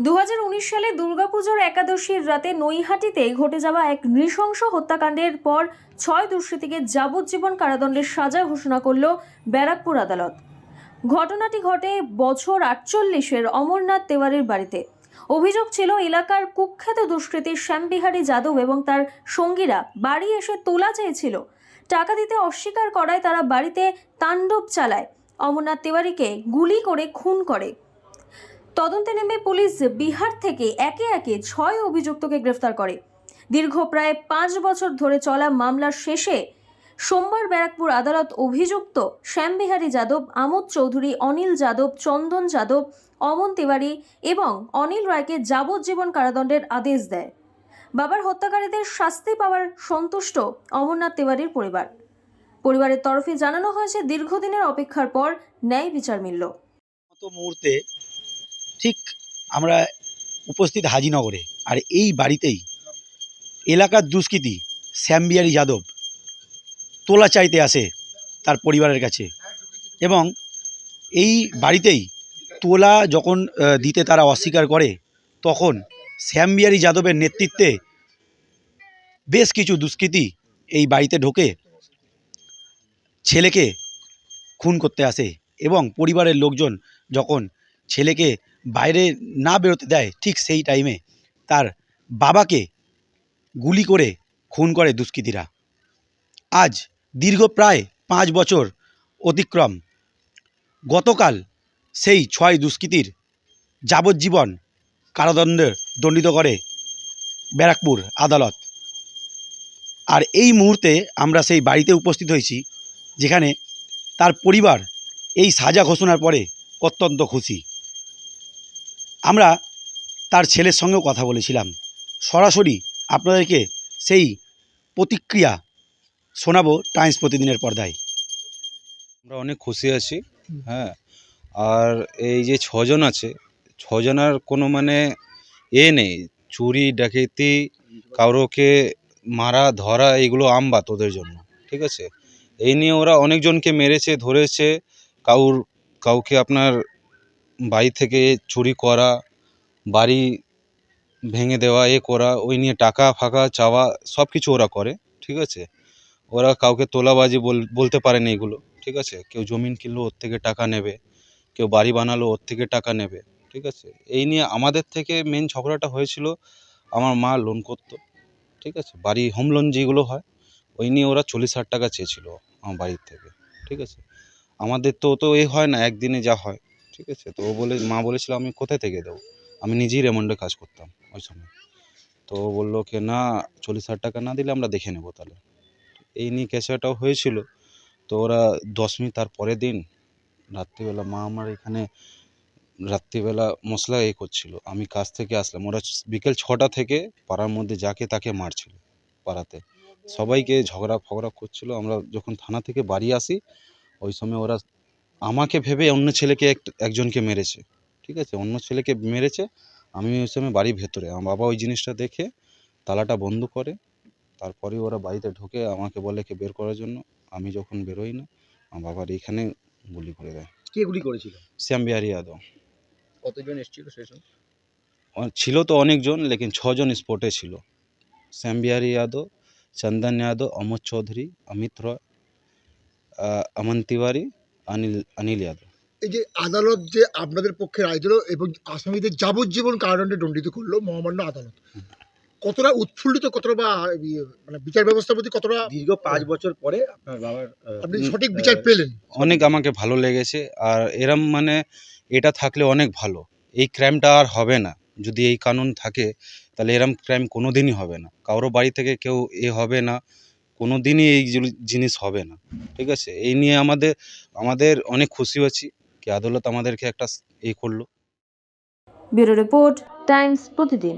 দু হাজার উনিশ সালে দুর্গাপুজোর একাদশীর রাতে নৈহাটিতে ঘটে যাওয়া এক নৃশংস হত্যাকাণ্ডের পর ছয় দুষ্কৃতীকে যাবজ্জীবন কারাদণ্ডের সাজা ঘোষণা করল ব্যারাকপুর আদালত। ঘটনাটি ঘটে বছর আটচল্লিশের অমরনাথ তেওয়ারির বাড়িতে। অভিযোগ ছিল, এলাকার কুখ্যাত দুষ্কৃতী শ্যামবিহারী যাদব এবং তার সঙ্গীরা বাড়ি এসে তোলা চেয়েছিল। টাকা দিতে অস্বীকার করায় তারা বাড়িতে তাণ্ডব চালায়। অমরনাথ তেওয়ারিকে গুলি করে খুন করে। তদন্তে নেমে পুলিশ বিহার থেকে একে একে ছয় অভিযুক্তকে গ্রেফতার করে। দীর্ঘ প্রায় পাঁচ বছর ধরে চলা মামলার শেষে সোমবার ব্যারাকপুর আদালত অভিযুক্ত শ্যামবিহারী যাদব, আমোদ চৌধুরী, অনিল যাদব, চন্দন যাদব, অমন তিওয়ারি এবং অনিল রায়কে যাবজ্জীবন কারাদণ্ডের আদেশ দেয়। বাবার হত্যাকারীদের শাস্তি পাওয়ার সন্তুষ্ট অমরনাথ তিওয়ারির পরিবার। পরিবারের তরফে জানানো হয়েছে, দীর্ঘদিনের অপেক্ষার পর ন্যায় বিচার মিলল। মুহূর্তে ঠিক আমরা উপস্থিত হাজিনগরে। আর এই বাড়িতেই এলাকার দুষ্কৃতী শ্যামবিহারী যাদব তোলা চাইতে আসে তার পরিবারের কাছে এবং এই বাড়িতেই তোলা যখন দিতে তারা অস্বীকার করে, তখন শ্যামবিহারী যাদবের নেতৃত্বে বেশ কিছু দুষ্কৃতী এই বাড়িতে ঢোকে, ছেলেকে খুন করতে আসে এবং পরিবারের লোকজন যখন ছেলেকে বাইরে না বেরোতে দেয় ঠিক সেই টাইমে তার বাবাকে গুলি করে খুন করে দুষ্কৃতীরা। আজ দীর্ঘ প্রায় পাঁচ বছর অতিক্রম। গতকাল সেই ছয় দুষ্কৃতীর যাবজ্জীবন কারাদণ্ডে দণ্ডিত করে ব্যারাকপুর আদালত। আর এই মুহূর্তে আমরা সেই বাড়িতে উপস্থিত হয়েছি, যেখানে তার পরিবার এই সাজা ঘোষণার পরে অত্যন্ত খুশি। আমরা তার ছেলের সঙ্গেও কথা বলেছিলাম। সরাসরি আপনাদেরকে সেই প্রতিক্রিয়া শোনাবো টাইমস প্রতিদিনের পর্দায়। আমরা অনেক খুশি আছি হ্যাঁ। আর এই যে ছজন আছে, ছজনার কোনো মানে এ নেই। চুরি, ডাকাতি কারোকে মারা, ধরা, এগুলো আমবাত ওদের জন্য, ঠিক আছে? এই নিয়ে ওরা অনেকজনকে মেরেছে, ধরেছে, কাউর, কাউকে আপনার বাড়ি থেকে চুরি করা, বাড়ি ভেঙে দেওয়া, এ করা, ওই নিয়ে টাকা ফাঁকা, চাওয়া সব কিছু ওরা করে, ঠিক আছে? ওরা কাউকে তোলাবাজি বল- বলতে পারে না এগুলো, ঠিক আছে? কেউ জমিন কিনলো, ওর থেকে টাকা নেবে। কেউ বাড়ি বানালো, ওর থেকে টাকা নেবে, ঠিক আছে? এই নিয়ে আমাদের থেকে মেন ঝগড়াটা হয়েছিল আমার মা লোন করতো, ঠিক আছে? বাড়ি হোম লোন যেগুলো হয়, ওই নিয়ে ওরা চল্লিশ হাজার টাকা চেয়েছিল আমার বাড়ির থেকে, ঠিক আছে? আমাদের তো তো এ হয় না, একদিনে যা হয় ঠিক আছে? তো ও বলে, মা বলেছিল, আমি কোথায় থেকে দেবো? আমি নিজেই রেমন্ডে কাজ করতাম ওই সময়। তো ও বলল কি না, চল্লিশ হাজার টাকা না দিলে আমরা দেখে নেব তাহলে। এই নিয়ে কেসাটাও হয়েছিল। তো ওরা দশমী তার পরের দিন রাত্রিবেলা, মা আমার এখানে রাত্রিবেলা মশলা এ করছিল। আমি কাজ থেকে আসলাম। ওরা বিকেল ছটা থেকে পাড়ার মধ্যে যাকে তাকে মারছিল পাড়াতে। সবাইকে ঝগড়া ফগড়া করছিল। আমরা যখন থানা থেকে বাড়ি আসি, ওই সময় ওরা আমাকে ভেবে অন্য ছেলেকে এক- একজনকে মেরেছে। ঠিক আছে? অন্য ছেলেকে মেরেছে আমি ওই সময় বাড়ির ভেতরে। আমার বাবা ওই জিনিসটা দেখে তালাটা বন্ধ করে তারপরে ওরা বাড়িতে ঢোকে আমাকে বলে কে বের করার জন্য। আমি যখন বেরোই না আমার বাবার এইখানে গুলি করে দেয়। কে গুলি করেছিল? শ্যাম বিহারী যাদব। কতজন এসেছিল সেই সময়? ছিল তো অনেকজন লেকিন ছজন স্পটে ছিল। শ্যাম বিহারী যাদব চন্দন যাদব অমর চৌধুরী অমিত রয় অমন তিওয়ারি অনিল অনিল যাদব। এই যে আদালত যে আপনাদের পক্ষে রায় দিল এবং আসামিদের যাবজ্জীবন কারাদণ্ডে দণ্ডিত করল মহামান্য আদালত কতটা উৎফুল্লিত কতটা বা ইয়ে, মানে বিচার ব্যবস্থার প্রতি কতটা দীর্ঘ পাঁচ বছর পরে আপনার বাবার আপনি সঠিক বিচার পেলেন। অনেক আমাকে ভালো লেগেছে আর এরম মানে এটা থাকলে অনেক ভালো। এই ক্রাইমটা আর হবে না। যদি এই কানুন থাকে তাহলে এরম ক্রাইম কোনো দিনই হবে না। কারোর বাড়ি থেকে কেউ এ হবে না। কোনো দিনই এই জিনিস হবে না। ঠিক আছে? এই নিয়ে আমাদের আমাদের অনেক খুশি আছি কি আদালত আমাদেরকে একটা এ করল। ব্যুরো রিপোর্ট টাইমস প্রতিদিন।